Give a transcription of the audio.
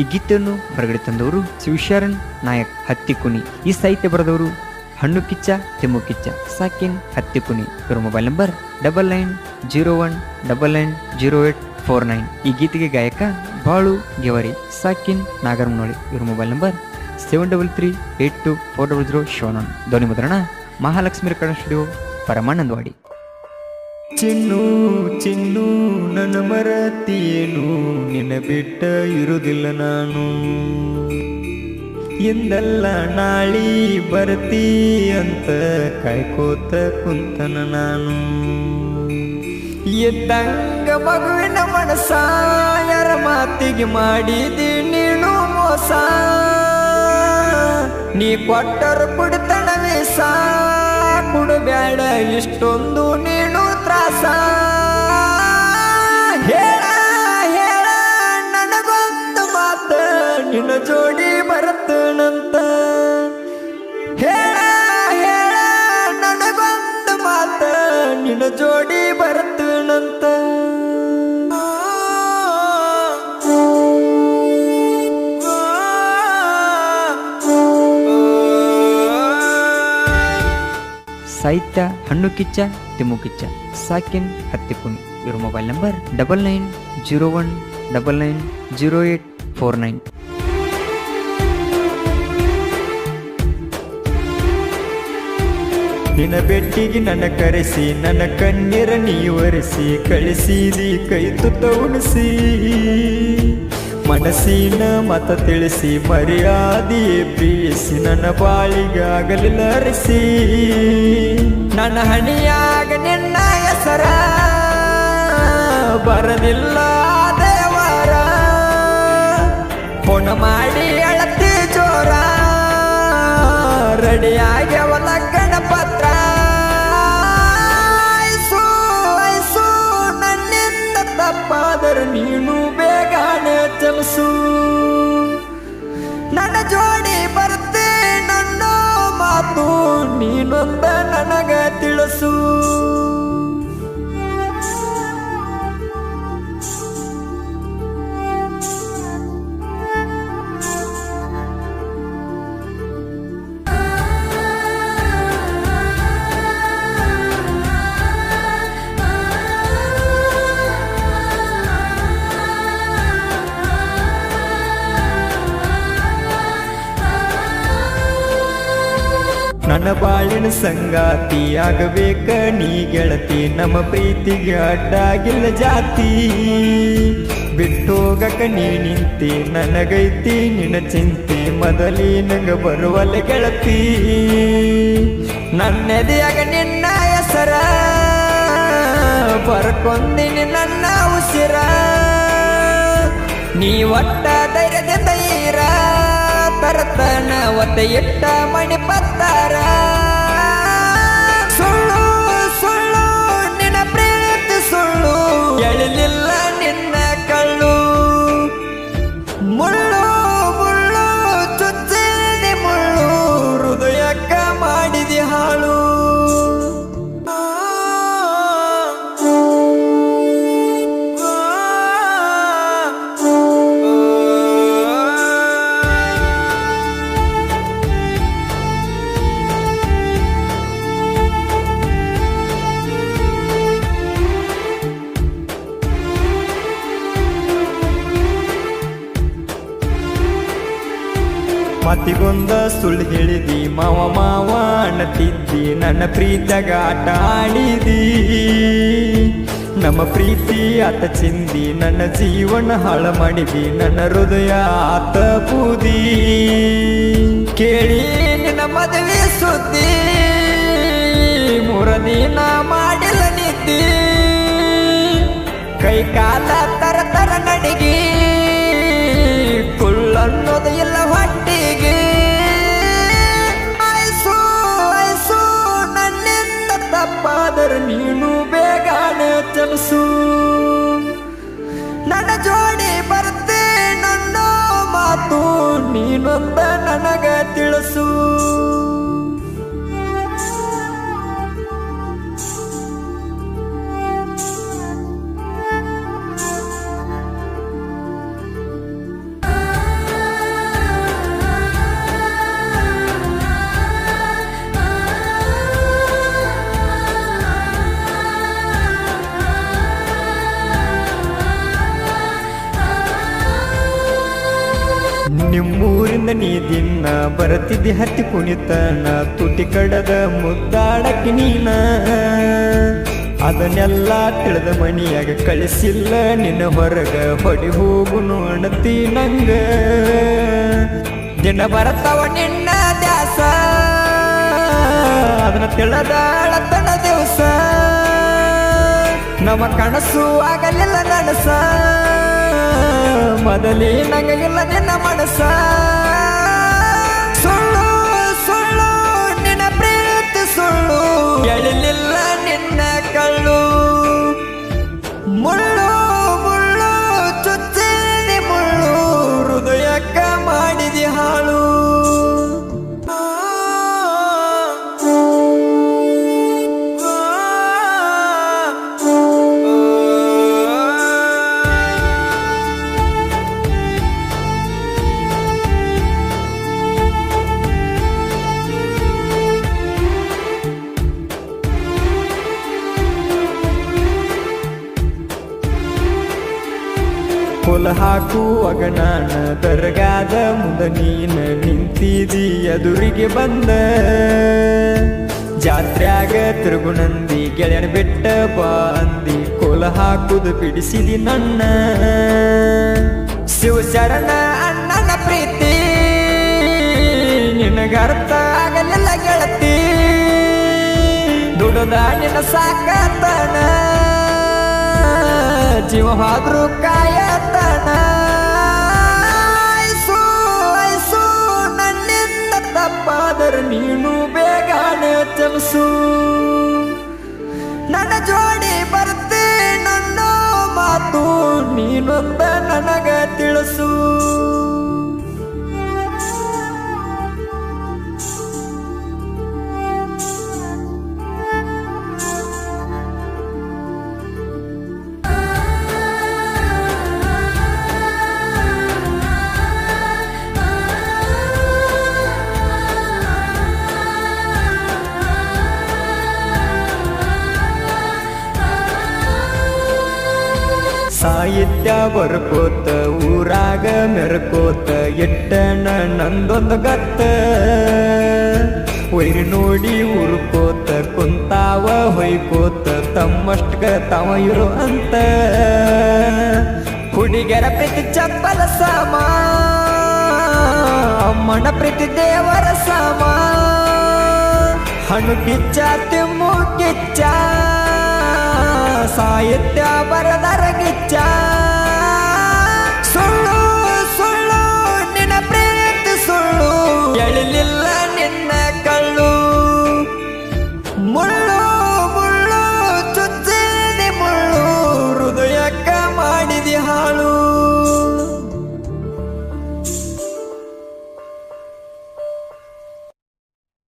ಈ ಗೀತೆಯನ್ನು ಹೊರಗಡೆ ತಂದವರು ಶಿವಶರಣ್ ನಾಯಕ್ ಹತ್ತಿಕುನಿ. ಈ ಸಾಹಿತ್ಯ ಬರೆದವರು ಹಣ್ಣು ಕಿಚ್ಚ ತಿಮ್ಮು ಕಿಚ್ಚ. ಸಾಕಿನ್ ಹತ್ತಿಕುನಿ. ಇವರ mobile number double nine zero one double nine zero eight four nine. ಈ ಗೀತೆಗೆ ಗಾಯಕ ಬಾಳು ಗೆವರಿ, ಸಾಕಿನ್ ನಾಗರಮನೋಳಿ. ಇವರ mobile number seven double three eight two four double zero shown ಧ್ವನಿ ಮುದ್ರಣ ಮಹಾಲಕ್ಷ್ಮಿ ರೆಕಾರ್ಡ್ ಸ್ಟುಡಿಯೋ ಪರಮಾನಂದವಾಡಿ. ಚಿನ್ನು ಚಿನ್ನು, ನನ್ನ ಮರತಿಯೇನು? ನಿನ್ನ ಬಿಟ್ಟ ಇರುವುದಿಲ್ಲ ನಾನು. ಎಂದಲ್ಲ ನಾಳಿ ಬರ್ತೀ ಅಂತ ಕಾಯ್ಕೋತ ಕುಂತನ ನಾನು. ಎದ್ದಂಗ ಮಗುವಿನ ಮನಸ ಯಾರ ಮಾತಿಗೆ ಮಾಡಿದಿ ನೀನು ಮೋಸ. ನೀ ಕೊಟ್ಟರು ಕುಡಿತಣವೇ ಸಾ ಕುಡಬೇಡ ಇಷ್ಟೊಂದು ನೀನು ಹೇಳ ಹೇಳ ನನಗೊಂದು ಮಾತ. ನಿನ್ನ ಜೋಡಿ ಬರುತ್ತನಂತ ಹೇಳ ಹೇಳ ನನಗೊಂದು ಮಾತ. ನಿನ್ನ ಜೋಡಿ ಬರತ್ತನಂತ ಸಾಹಿತ್ಯ, ಹಣ್ಣು ಕಿಚ್ಚ, ತಿಮ್ಮು ಕಿಚ್ಚ. ಸಾಕಿನ್ ಹತ್ತಿಪುನಿ ಇವ್ರ mobile number double nine zero one double nine zero eight four nine. ನಿನ್ನ ಬೆಟ್ಟಿಗೆ ನನ್ನ ಕರೆಸಿ, ನನ್ನ ಕಣ್ಣೀರ ನೀವರಿಸಿ ಕಳಿಸಿದಿ, ಕೈ ತುತ್ತ ಉಣಿಸಿ. ಮನಸ್ಸಿನ ಮತ ತಿಳಿಸಿ ಮರ್ಯಾದೆಯೇ ಪೀಸಿ ನನ್ನ ಬಾಳಿಗಾಗಲಿ ನರಸಿ ಅರಿಸಿ ನನ್ನ ಹಣಿಯಾಗ ನಿನ್ನ ಹೆಸರ ಬರಲಿಲ್ಲ ದೇವರ. ಫೋನ್ ಮಾಡಿ ಅಳತಿ ಜೋರ. ರೆಡಿಯಾಗ್ಯವ ಲಗ್ನ ಬೇಗನೆ ನನ್ನ ಜೋಡಿ ಬರ್ತೆ ನನ್ನ ಮಾತು ನೀನೊಂದ ನನಗ ತಿಳಿಸು. ನನ್ನ ಬಾಳಿನ ಸಂಗಾತಿ ಆಗಬೇಕ ನೀ ಗೆಳತಿ ನಮ್ಮ ಪ್ರೀತಿಗೆ ಅಡ್ಡಾಗಿಲ್ಲ ಜಾತಿ. ಬಿಟ್ಟೋಗಕ ನೀ ನಿಂತಿ, ನನಗೈತಿ ನಿನ್ನ ಚಿಂತೆ ಮೊದಲಿನಂಗ ಬರುವಲ್ಲ ಗೆಳತಿ. ನನ್ನೆದೆಯಾಗ ನಿನ್ನ ಹೆಸರ ಬರ್ಕೊಂದಿನಿ ನನ್ನ ಉಸಿರ. ನೀ ಒಟ್ಟ ತರತನ ಒತ್ತ ಇಟ್ಟ ಮಣಿ ಪತ್ತಾರ ಮತ್ತಿಗೊಂದ ಸುಳ್ಳು ಹೇಳಿದಿ, ಮಾವ ಮಾವ ಅಣ್ಣತಿದ್ದಿ ನನ್ನ ಪ್ರೀತಗ ಆಟ ಆಡಿದಿ. ನಮ್ಮ ಪ್ರೀತಿ ಆತ ಚಿಂದಿ, ನನ್ನ ಜೀವನ ಹಾಳ ಮಾಡಿದಿ, ನನ್ನ ಹೃದಯ ಆತ ಬೂದಿ. ಕೇಳಿ ನಿನ್ನ ಮದುವೆ ಸುದ್ದಿ, ಮೂರ ದಿನ ಮಾಡಿಲ್ಲ ನಿದ್ದಿ. ಕೈ ಕಾಲ ತರ ತರ ನಡಿಗೆ. ಚಲಿಸು ನನ್ನ ಜೋಡಿ ಬರ್ತೆ ನನ್ನ ಮಾತು ನೀನೊಂದ ನನಗ ತಿಳಿಸು. ನೀ ದಿನ ಬರತಿದ್ದಿ ಹತ್ತಿ ನಾ ತುಟಿ ಕಡದ ಮುದ್ದಾಡಕ್ಕೆ ನೀನ. ಅದನ್ನೆಲ್ಲ ತಿಳಿದ ಮನಿಯಾಗ ಕಳಿಸಿಲ್ಲ, ನಿನ್ನ ಹೊರಗ ಹೊಡಿ ಹೋಗು ನೋಡತಿ ನಂಗ. ದಿನ ಬರತವ ನಿನ್ನ ದ್ಯಾಸ, ಅದನ್ನ ತಿಳದಾಳ ತನ್ನ ದಿವಸ. ನಮ್ಮ ಕನಸು ಆಗಲಿಲ್ಲ ನನಸ. ಮೊದಲೇ ನಂಗಿಲ್ಲ ನಿನ್ನ ಮನಸ. ಸುಳ್ಳು ಸುಳ್ಳು ನಿನ್ನ ಪ್ರೀತಿ ಸುಳ್ಳು. ಎಳಿಲಿಲ್ಲ ಕುಲ ಹಾಕುವಾಗ ನಾನ ದರ್ಗಾದ ಮುಂದ ನೀನ ನಿಂತಿದಿ ಎದುರಿಗೆ ಬಂದ. ಜಾತ್ರ್ಯಾಗ ತಿರುಗುನಂದಿ ಗೆಳೆಯನ ಬಿಟ್ಟ ಬಾ ಅಂದಿ ಕೋಲ ಹಾಕುದು ಬಿಡಿಸಿದಿ ನನ್ನ. ಶಿವಶರಣ ಅಣ್ಣನ ಪ್ರೀತಿ ನಿನಗರ್ಥ ಆಗಲಿಲ್ಲ ಗೆಳತಿ. ದುಡದ ನಿನ್ನ ಸಾಕತನ, ಜೀವ ಹಾದ್ರು ಸಾಹಿತ್ಯ ಬರ್ಕೋತ, ಊರಾಗ ಮೆರ್ಕೋತ ಎಟ್ಟನ ನಂದೊಂದು ಗತ್ತ. ಒಯ್ರಿ ನೋಡಿ ಉರ್ಕೋತ, ಕುಂತಾವ ಹೊಯ್ಕೋತ ತಮ್ಮಷ್ಟಕ ತಾವ ಇರು ಅಂತ. ಹುಡುಗರ ಪ್ರೀತಿ ಚಪ್ಪಲ ಸಾಮ, ಅಮ್ಮನ ಪ್ರೀತಿ ದೇವರ ಸಾಮ. ಹಣ್ಣು ಕಿಚ್ಚ, ತಿಮ್ಮು ಕಿಚ್ಚ. साहित्यावर दरगिच्या